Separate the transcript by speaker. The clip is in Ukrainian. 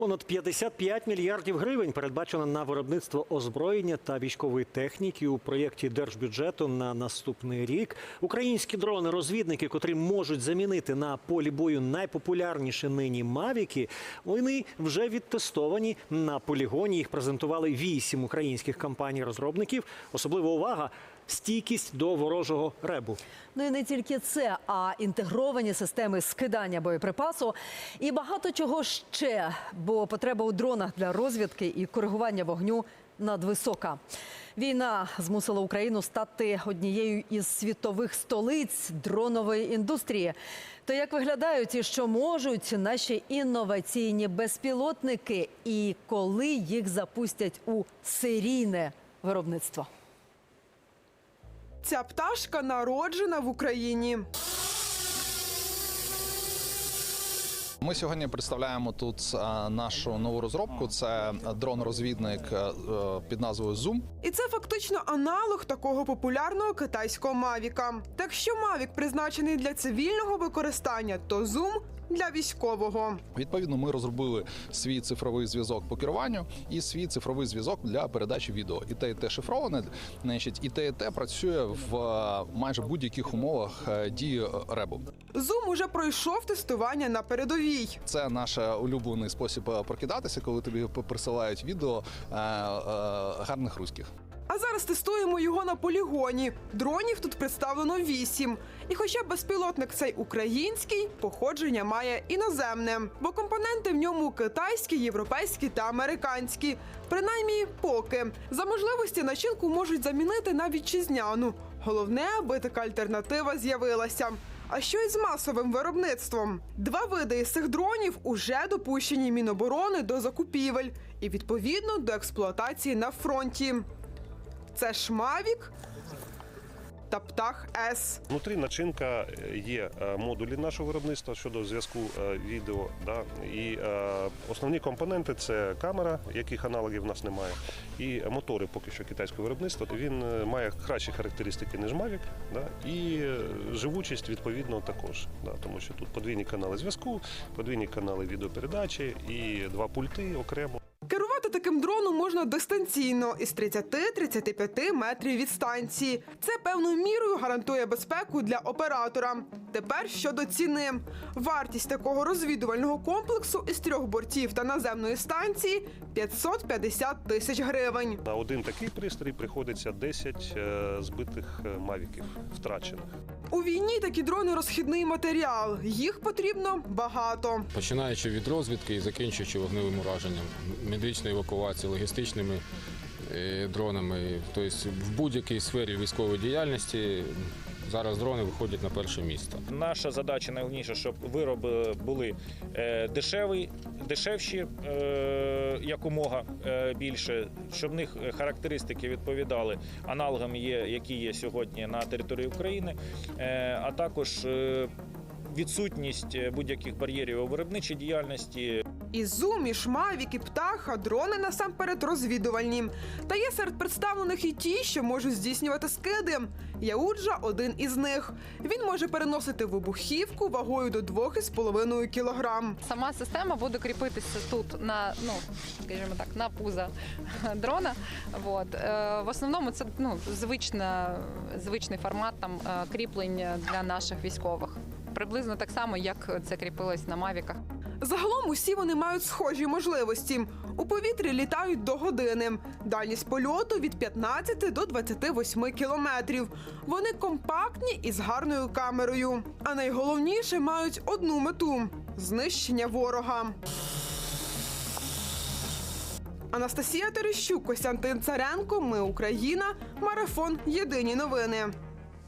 Speaker 1: Понад 55 мільярдів гривень передбачено на виробництво озброєння та військової техніки у проєкті держбюджету на наступний рік. Українські дрони-розвідники, котрі можуть замінити на полі бою найпопулярніші нині мавіки, вони вже відтестовані на полігоні. Їх презентували вісім українських компаній-розробників. Особлива увага стійкість до ворожого ребу.
Speaker 2: Ну і не тільки це, а інтегровані системи скидання боєприпасу і багато чого ще. Бо потреба у дронах для розвідки і коригування вогню надвисока. Війна змусила Україну стати однією із світових столиць дронової індустрії. То як виглядають і що можуть наші інноваційні безпілотники, і коли їх запустять у серійне виробництво?
Speaker 3: Ця пташка народжена в Україні.
Speaker 4: Ми сьогодні представляємо тут нашу нову розробку. Це дрон-розвідник е, під назвою Zoom.
Speaker 3: І це фактично аналог такого популярного китайського Мавіка. Так якщо Мавік призначений для цивільного використання, то Zoom – для військового.
Speaker 4: Відповідно, ми розробили свій цифровий зв'язок по керуванню і свій цифровий зв'язок для передачі відео. І те, і те шифроване, значить, і те, і те працює в е, майже будь-яких умовах е, дії е, ребу.
Speaker 3: Zoom уже пройшов тестування на передовій.
Speaker 4: Це наш улюблений спосіб прокидатися, коли тобі присилають відео гарних руських.
Speaker 3: А зараз тестуємо його на полігоні. Дронів тут представлено вісім. І хоча безпілотник цей український, походження має іноземне, бо компоненти в ньому китайські, європейські та американські. Принаймні, поки за можливості начинку можуть замінити на вітчизняну. Головне, аби така альтернатива з'явилася. А що із масовим виробництвом? Два види із цих дронів уже допущені Міноборони до закупівель і відповідно до експлуатації на фронті. Це Шмавік та Птах С.
Speaker 5: Внутрі начинка е, є е, модулі нашого виробництва щодо зв'язку е, відео. Да? І основні компоненти це камера, яких аналогів в нас немає, і мотори поки що китайського виробництва. Він має кращі характеристики, ніж Mavic, да? і живучість відповідно також. Да? Тому що тут подвійні канали зв'язку, подвійні канали відеопередачі і два пульти окремо.
Speaker 3: Таким дроном можна дистанційно із 30-35 метрів від станції. Це певною мірою гарантує безпеку для оператора. Тепер щодо ціни. Вартість такого розвідувального комплексу із трьох бортів та наземної станції 550 тисяч гривень.
Speaker 5: На один такий пристрій приходиться 10 е, збитих е, мавіків втрачених.
Speaker 3: У війні такі дрони розхідний матеріал. Їх потрібно багато.
Speaker 6: починаючи від розвідки і закінчуючи вогневим ураженням, медичної евакуації, логістичними е, дронами. Тобто в будь-якій сфері військової діяльності зараз дрони виходять на перше місце.
Speaker 7: Наша задача найголовніша, щоб вироби були е, дешеві, дешевші е, якомога е, більше, щоб в них характеристики відповідали аналогам, є, які є сьогодні на території України, а також відсутність будь-яких бар'єрів у виробничій діяльності,
Speaker 3: І Зум, і Шмавік, і Птаха, дрони насамперед розвідувальні. Та є серед представлених і ті, що можуть здійснювати скиди. Яуджа один із них. Він може переносити вибухівку вагою до 2,5 кілограм.
Speaker 8: Сама система буде кріпитися тут на ну скажімо так на пуза дрона. Вот. Е, В основному це ну звична, звичний формат там е, кріплення для наших військових. Приблизно так само, як це кріпилось на мавіках.
Speaker 3: Загалом усі вони мають схожі можливості. У повітрі літають до години. Дальність польоту від 15 до 28 кілометрів. Вони компактні і з гарною камерою. А найголовніше мають одну мету знищення ворога. Анастасія Терещук, Костянтин Царенко. Ми Україна. Марафон. Єдині новини.